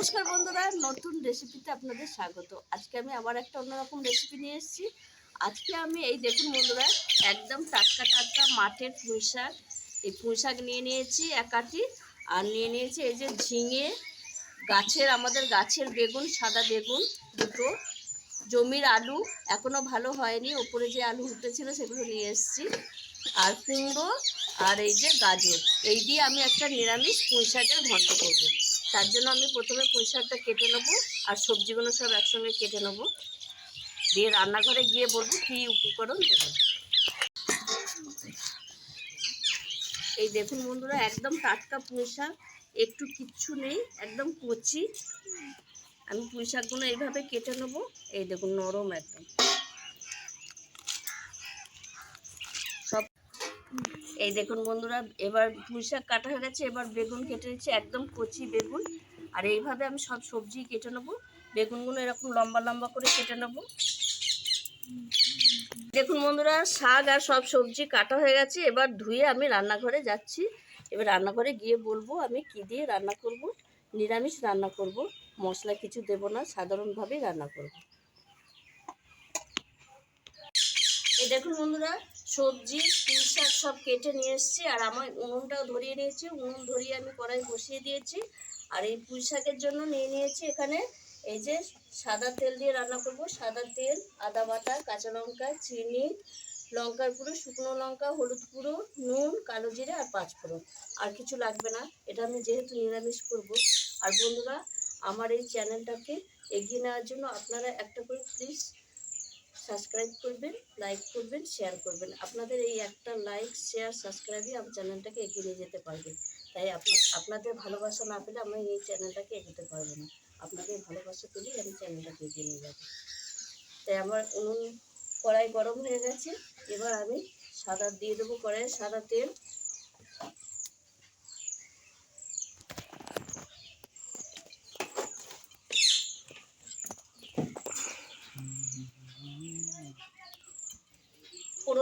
নমস্কার বন্ধুরা, নতুন রেসিপিতে আপনাদের স্বাগত। আজকে আমি আবার একটা অন্যরকম রেসিপি নিয়ে এসেছি। আজকে আমি এই দেখুন বন্ধুরা, একদম টাটকা টাটকা মাঠের পুঁই শাক। এই পুঁই শাক নিয়ে নিয়েছি একাটি আর নিয়ে নিয়েছি এই যে ঝিঙে, গাছের, আমাদের গাছের বেগুন, সাদা বেগুন দুটো। জমির আলু এখনও ভালো হয়নি, ওপরে যে আলু উঠেছিল সেগুলো নিয়ে এসেছি। আর কুমড়ো, আর এই যে গাজর, এই দিয়ে আমি একটা নিরামিষ পুঁই শাকের ঘন্ট করব। তার জন্য আমি প্রথমে পুঁই শাকটা কেটে নেব আর সবজিগুলো সব একসঙ্গে কেটে নেব। দিয়ে রান্নাঘরে গিয়ে বলব কী উপকরণ দেবো। এই দেখুন বন্ধুরা, একদম টাটকা পুঁই শাক একটু কিচ্ছু নেই, একদম কচি। আমি পুঁই শাকগুলো এইভাবে কেটে নেব। এই দেখুন নরম একদম। এই দেখুন বন্ধুরা, এবার পুঁই শাক কাটা হয়ে গেছে, এবার বেগুন কেটে নিচ্ছি একদম কচি বেগুন। আর এইভাবে আমি সব সবজি কেটে নেব। বেগুনগুলো এরকম লম্বা লম্বা করে কেটে নেব। দেখুন বন্ধুরা, শাক আর সব সবজি কাটা হয়ে গেছে, এবার ধুয়ে আমি রান্নাঘরে যাচ্ছি। এবার রান্নাঘরে গিয়ে বলব আমি কি দিয়ে রান্না করব। নিরামিষ রান্না করব, মশলা কিছু দেব না, সাধারণভাবেই রান্না করব। এই দেখুন বন্ধুরা সবজি পুঁই শাক সব কেটে নিয়ে এসেছি আর আমার উনুনটাও ধরিয়ে নিয়েছি। উনুন ধরিয়ে আমি কড়াই বসিয়ে দিয়েছি আর এই পুঁই শাকের জন্য নিয়ে নিয়েছি এখানে এই যে সাদা তেল দিয়ে রান্না করব। সাদা তেল, আদা বাটা, কাঁচা লঙ্কা, চিনি, লঙ্কার গুঁড়ো, শুকনো লঙ্কা, হলুদ গুঁড়ো, নুন, কালো জিরে আর পাঁচ পাঁচফোড়ন। আর কিছু লাগবে না, এটা আমি যেহেতু নিরামিষ করব। আর বন্ধুরা, আমার এই চ্যানেলটাকে এগিয়ে নেওয়ার জন্য আপনারা একটা করে প্লিজ সাবস্ক্রাইব করবেন লাইক করবেন শেয়ার করবেন। আপনাদের এই একটা লাইক শেয়ার সাবস্ক্রাইবই আমার চ্যানেলটাকে এগিয়ে নিয়ে যেতে পারবে। তাই আপনাদের ভালোবাসা না পেলে আমি এই চ্যানেলটাকে এগোতে পারব না। আপনাদের ভালোবাসা পেলেই আমি চ্যানেলটাকে এগিয়ে নিয়ে যাব। তাই আমার উনুন কড়াই গরম হয়ে গেছে। এবার আমি সাদা দিয়ে দেবো কড়াইয়ে সাদা তেল।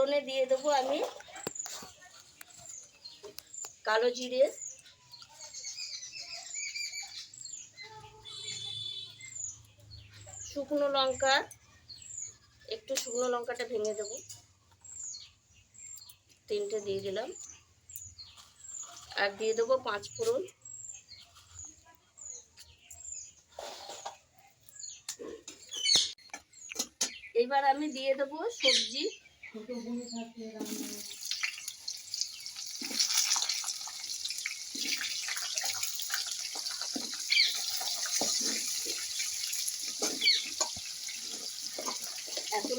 ফোড়নে দিয়ে দেবো আমি কালো জিরে। শুকনো লঙ্কা, একটু শুকনো লঙ্কাটা ভেঙে দেবো। তিনটে দিয়ে দিলাম। আর দিয়ে দেবো পাঁচ ফোড়ন। এবার আমি দিয়ে দেবো সবজি। এখন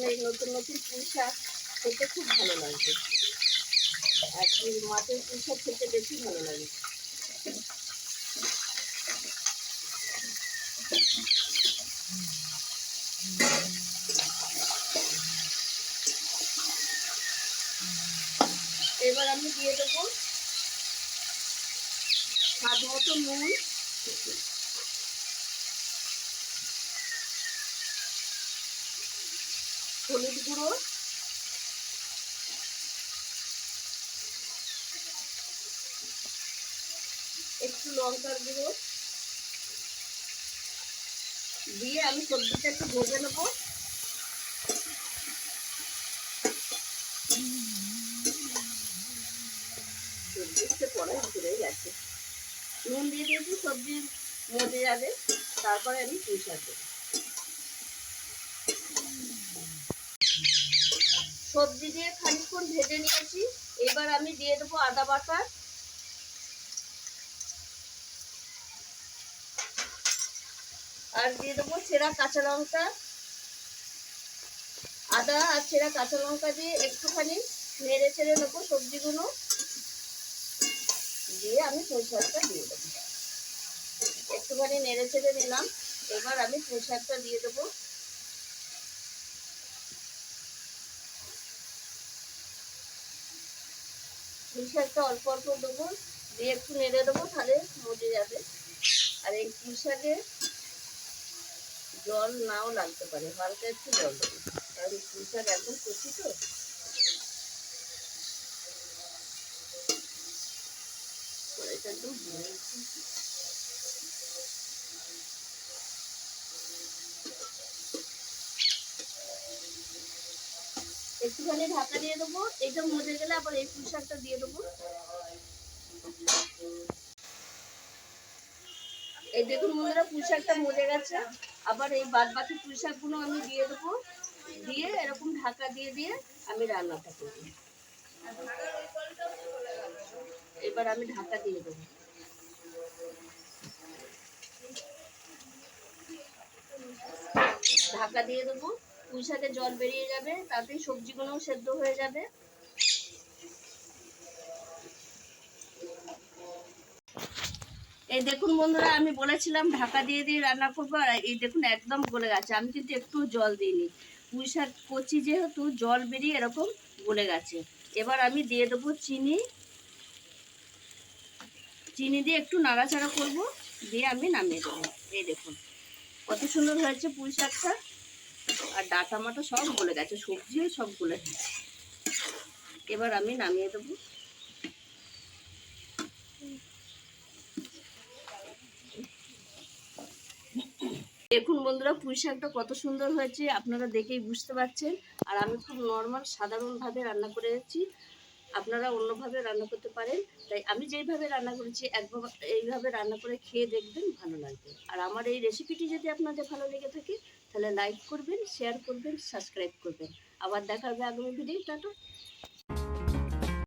এই নতুন নতুন পুঁই শাক খেতে খুব ভালো আর এই মাছের পুঁই শাক খেতে বেশি ভালো লাগে। এবার আমি দিয়ে দেবো স্বাদ মতো নুন। হলুদ গুঁড়ো। একটু লঙ্কার গুঁড়ো। দিয়ে আমি সবজিটা একটু ভেজে নেব। পরে ঘুরে গেছে নুন দিয়ে দিয়েছি, সবজি মজে যাবে, তারপরে আমি পুঁই সবজি দিয়ে খানিকক্ষণ ভেজে নিয়েছি, এবার আমি দিয়ে দেবো আদা বাটা। আর দিয়ে দেবো ছেঁড়া কাঁচা লঙ্কা। আদা আর ছেঁড়া কাঁচা লঙ্কা দিয়ে একটুখানি নেড়ে ছেড়ে নেব সবজিগুলো। দিয়ে আমি পুঁই দিয়ে দেবো। একটুখানি নেড়ে ছেড়ে নিলাম। এবার আমি পুঁই দিয়ে দেবো। পুঁই অল্প অল্প দেবো। দিয়ে একটু নেড়ে দেবো তাহলে মজে যাবে। আর এই পুঁই শাকে জল নাও লাগতে পারে। হালকা একটু জল দেবো। কারণ পুঁই শাক একদম কচি তো। এটা তো একটুখানি ঢাকা দিয়ে দেবো, এটা মজে গেলে আবার এই পুঁই দিয়ে দেবো। এই দেখুন বন্ধুরা, পুঁই শাকটা মজে গেছে। আবার এই বাদ বাকি পুঁই আমি দিয়ে দেবো। দিয়ে এরকম ঢাকা দিয়ে দিয়ে আমি রান্নাটা করব। এবার আমি ঢাকা দিয়ে দেবো। ঢাকা দিয়ে দেবো। পুঁই শাকে জল বেরিয়ে যাবে, তাতেই সবজিগুলোও সেদ্ধ হয়ে যাবে। এই দেখুন বন্ধুরা, আমি বলেছিলাম ঢাকা দিয়ে দিয়ে রান্না করব, আর এই দেখুন একদম গলে গেছে। আমি কিন্তু একটু জল দিইনি। পুঁই শাক কচি যেহেতু, জল বেরিয়ে এরকম গলে গেছে। এবার আমি দিয়ে দেবো চিনি। চিনি দিয়ে একটু নাড়াচাড়া করব, দিয়ে আমি নামিয়ে দেবো। এই দেখুন, কত সুন্দর হয়েছে পুঁই শাকটা। আর ডাটা মাটা সব গলে গেছে সবজিও সব গলে গেছে। এবার আমি নামিয়ে দেবো। দেখুন বন্ধুরা, পুঁই শাকটা কত সুন্দর হয়েছে, আপনারা দেখেই বুঝতে পারছেন। আর আমি খুব নর্মাল সাধারণভাবে রান্না করে যাচ্ছি। আপনারা অন্যভাবে রান্না করতে পারেন। তাই আমি যেইভাবে রান্না করেছি, একভাবে, এইভাবে রান্না করে খেয়ে দেখবেন ভালো লাগবে। আর আমার এই রেসিপিটি যদি আপনাদের ভালো লেগে থাকে, তাহলে লাইক করবেন, শেয়ার করবেন, সাবস্ক্রাইব করবেন। আবার দেখা হবে আগামী ভিডিও টাটা